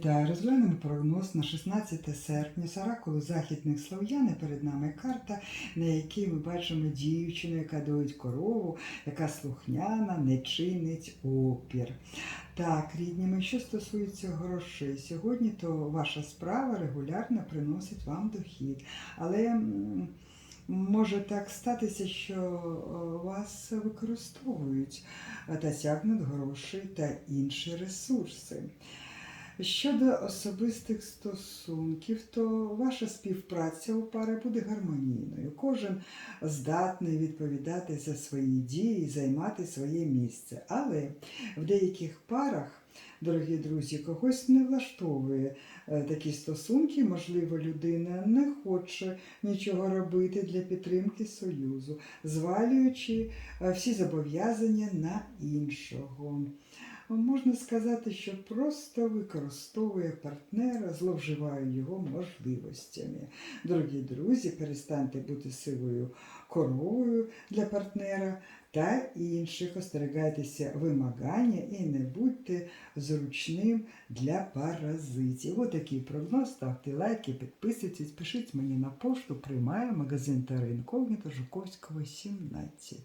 Вітаю, розглянемо прогноз на 16 серпня з оракулу західних слов'ян. Перед нами карта, на якій ми бачимо дівчину, яка доїть корову, яка слухняна, не чинить опір. Так, рідні, ми, що стосується грошей, сьогодні то ваша справа регулярно приносить вам дохід. Але може так статися, що вас використовують та тягнуть гроші та інші ресурси. Щодо особистих стосунків, то ваша співпраця у пари буде гармонійною. Кожен здатний відповідати за свої дії, займати своє місце. Але в деяких парах, дорогі друзі, когось не влаштовує е, такі стосунки. Можливо, людина не хоче нічого робити для підтримки союзу, звалюючи е, всі зобов'язання на іншого. Можна сказати, що просто використовує партнера, зловживає його можливостями. Дорогі друзі, перестаньте бути сивою коровою для партнера та інших. Остерігайтеся вимагання і не будьте зручним для паразитів. Отакий прогноз. Ставте лайки, підписуйтесь, пишіть мені на пошту. Приймаю магазин Терра Інкогніто Жуковського, 17.